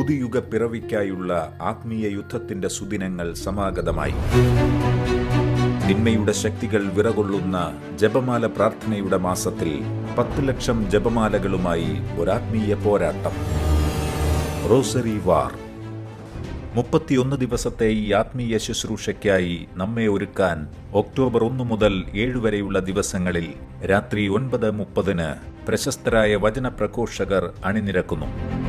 പുതുയുഗ പിറവിക്കായുള്ള ആത്മീയ യുദ്ധത്തിന്റെ സുദിനങ്ങൾ സമാഗതമായി. തിന്മയുടെ ശക്തികൾ വിറകൊള്ളുന്ന ജപമാല പ്രാർത്ഥനയുടെ മാസത്തിൽ പത്ത് ലക്ഷം ജപമാലകളുമായി ഒരാത്മീയ പോരാട്ടം. Rosary war. മുപ്പത്തിയൊന്ന് ദിവസത്തെ ഈ ആത്മീയ ശുശ്രൂഷയ്ക്കായി നമ്മെ ഒരുക്കാൻ ഒക്ടോബർ ഒന്ന് മുതൽ ഏഴ് വരെയുള്ള ദിവസങ്ങളിൽ രാത്രി ഒൻപത് മുപ്പതിന് പ്രശസ്തരായ വചന പ്രഘോഷകർ അണിനിരക്കുന്നു.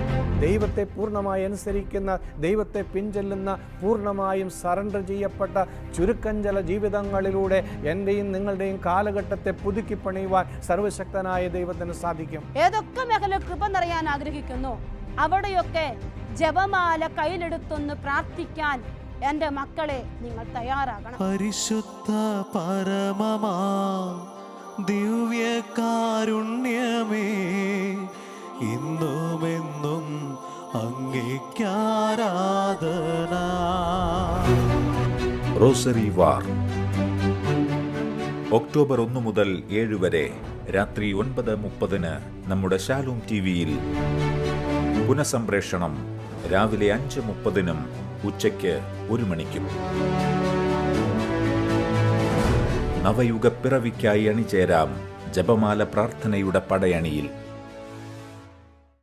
ദൈവത്തെ പൂർണമായി അനുസരിക്കുന്ന ദൈവത്തെ പിൻചെല്ലുന്ന പൂർണമായും സറണ്ടർ ചെയ്യപ്പെട്ട ചുരുക്കഞ്ചല ജീവിതങ്ങളിലൂടെ എന്റെയും നിങ്ങളുടെയും കാലഘട്ടത്തെ പുതുക്കി പണിയുവാൻ സർവശക്തനായ ദൈവത്തിന് സാധിക്കും. ഏതൊക്കെ മേഖല കൃപ നിറയാൻ ആഗ്രഹിക്കുന്നു? അവിടെയൊക്കെ ജപമാല കയ്യിലെടുത്തൊന്ന് പ്രാർത്ഥിക്കാൻ എന്റെ മക്കളെ നിങ്ങൾ തയ്യാറാകണം. പരിശുദ്ധ പരമമാ ദിവ്യകാരുണ്യമേ ഇന്നുമെന്നും അംഗീകാരാധന റോസറി വാർ. ഒക്ടോബർ ഒന്ന് മുതൽ ഏഴ് വരെ രാത്രി ഒൻപത് മുപ്പതിന് നമ്മുടെ ശാലൂം ടി വിയിൽ പുനഃസംപ്രേഷണം രാവിലെ അഞ്ച് മുപ്പതിനും ഉച്ചയ്ക്ക് ഒരു മണിക്കും. നവയുഗ പിറവിക്കായി അണിചേരാം ജപമാല പ്രാർത്ഥനയുടെ പടയണിയിൽ.